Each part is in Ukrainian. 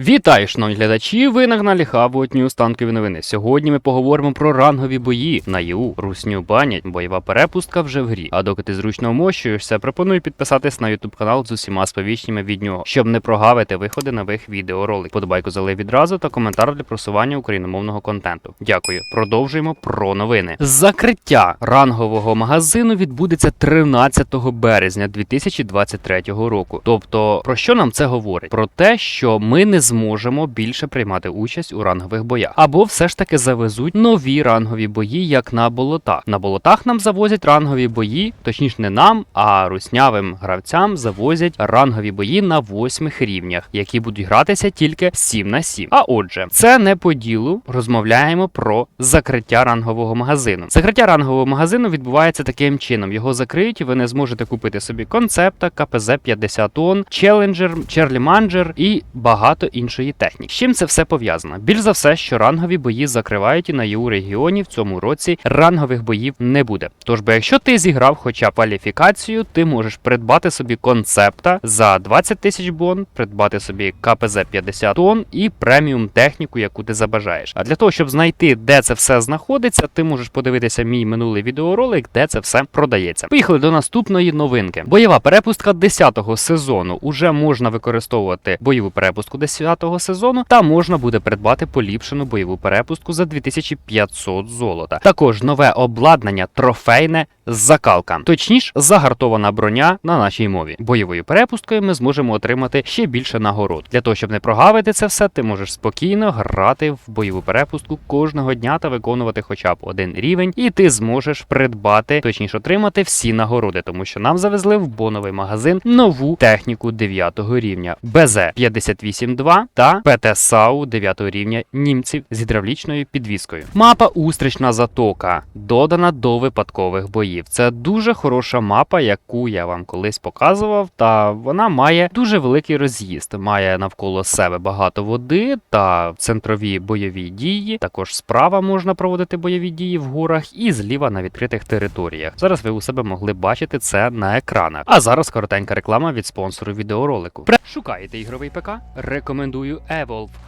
Вітаю, шановні глядачі! Ви на каналі Хавот Ньюс танкові новини. Сьогодні ми поговоримо про рангові бої на ЄУ, русню банять, бойова перепустка вже в грі. А доки ти зручно вмощуєшся, пропоную підписатись на YouTube канал з усіма сповіщеннями від нього, щоб не прогавити виходи нових відеороликів. Подобайку залив відразу та коментар для просування україномовного контенту. Дякую. Продовжуємо про новини. Закриття рангового магазину відбудеться 13 березня 2023 року. Тобто, про що нам це говорить? Про те, що ми не зможемо більше приймати участь у рангових боях, або все ж таки завезуть нові рангові бої, як на болотах. На болотах нам завозять рангові бої, точніше не нам, а руснявим гравцям завозять рангові бої на восьмих рівнях, які будуть гратися тільки 7 на 7. А отже, це не по ділу. Розмовляємо про закриття рангового магазину. Закриття рангового магазину відбувається таким чином: його закриють, і ви не зможете купити собі концепта, КПЗ 50 тонн, челенджер, Черлі Манджер і багато іншої техніки. З чим це все пов'язано? Більш за все, що рангові бої закривають і на ЄУ регіоні в цьому році рангових боїв не буде. Тож, бо якщо ти зіграв хоча б кваліфікацію, ти можеш придбати собі концепта за 20 тисяч бон, придбати собі КПЗ 50 тонн і преміум техніку, яку ти забажаєш. А для того, щоб знайти, де це все знаходиться, ти можеш подивитися мій минулий відеоролик, де це все продається. Поїхали до наступної новинки. Бойова перепустка 10-го сезону. Уже можна використовувати бойову перепустку 10-го сезону, та можна буде придбати поліпшену бойову перепустку за 2500 золота. Також нове обладнання трофейне закалка, точніше, загартована броня на нашій мові. Бойовою перепусткою ми зможемо отримати ще більше нагород. Для того, щоб не прогавити це все, ти можеш спокійно грати в бойову перепустку кожного дня та виконувати хоча б один рівень, і ти зможеш придбати, точніше отримати всі нагороди, тому що нам завезли в боновий магазин нову техніку 9 рівня БЗ 582 та ПТ-САУ 9 рівня німців з гідравлічною підвіскою. Мапа Устрична затока додана до випадкових боїв. Це дуже хороша мапа, яку я вам колись показував, та вона має дуже великий роз'їзд. Має навколо себе багато води та центрові бойові дії. Також справа можна проводити бойові дії в горах і зліва на відкритих територіях. Зараз ви у себе могли бачити це на екранах. А зараз коротенька реклама від спонсору відеоролику. Шукаєте ігровий ПК? Рекомендую do you evolve.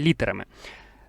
літерами.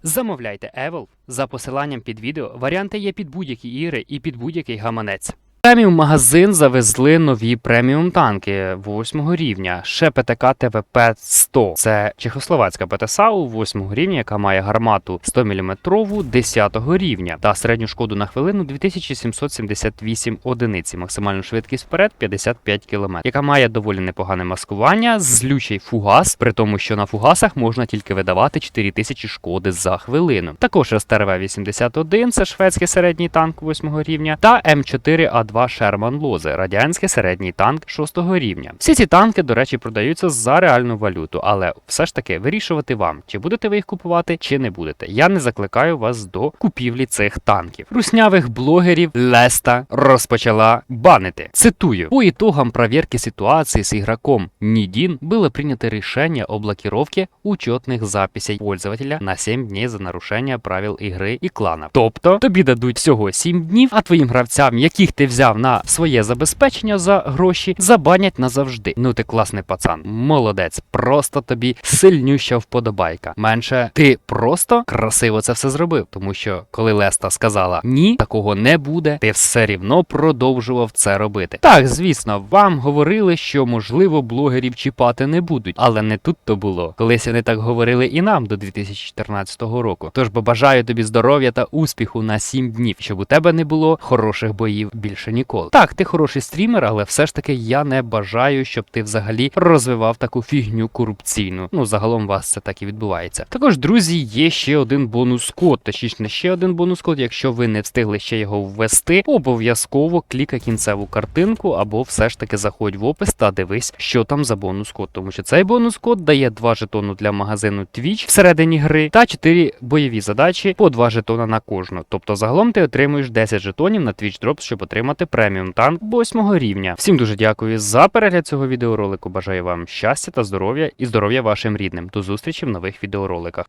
Замовляйте Evil за посиланням під відео. Варіанти є під будь-які ігри і під будь-який гаманець. Преміум магазин завезли нові преміум танки 8 рівня. Ще ПТК ТВП 100. Це чехословацька ПТСАУ 8 рівня, яка має гармату 100 мм 10 рівня та середню шкоду на хвилину 2778 одиниці. Максимальну швидкість вперед 55 км, яка має доволі непогане маскування, злючий фугас, при тому, що на фугасах можна тільки видавати 4000 шкоди за хвилину. Також СТРВ-81, це шведський середній танк 8 рівня, та М4А2 Шерман Лозе, радянський середній танк 6 рівня. Всі ці танки, до речі, продаються за реальну валюту, але все ж таки вирішувати вам, чи будете ви їх купувати, чи не будете. Я не закликаю вас до купівлі цих танків. Руснявих блогерів Леста розпочала банити. Цитую: по итогам проверки ситуации с игроком Нидин было принято решение о блокировке учетных записей пользователя на 7 дней за нарушення правил ігри і кланів. Тобто тобі дадуть всього 7 днів, а твоїм гравцям, яких ти взяв на своє забезпечення за гроші, забанять назавжди. Ну ти класний пацан, молодець, просто тобі сильнюща вподобайка. Менше ти просто красиво це все зробив, тому що коли Леста сказала ні, такого не буде, ти все рівно продовжував це робити. Так, звісно, вам говорили, що можливо блогерів чіпати не будуть, але не тут то було. Колись вони так говорили і нам до 2014 року. Тож бо бажаю тобі здоров'я та успіху на 7 днів, щоб у тебе не було хороших боїв більше ніколи. Так, ти хороший стрімер, але все ж таки я не бажаю, щоб ти взагалі розвивав таку фігню корупційну. Ну загалом у вас це так і відбувається. Також, друзі, є ще один бонус код, точніше не ще один бонус код. Якщо ви не встигли ще його ввести, обов'язково клікай кінцеву картинку або все ж таки заходь в опис та дивись, що там за бонус код. Тому що цей бонус код дає 2 жетону для магазину Twitch всередині гри та 4 бойові задачі по 2 жетона на кожну. Тобто загалом ти отримуєш 10 жетонів на Twitch Drops, щоб отримати преміум танк 8 рівня. Всім дуже дякую за перегляд цього відеоролику. Бажаю вам щастя та здоров'я і здоров'я вашим рідним. До зустрічі в нових відеороликах.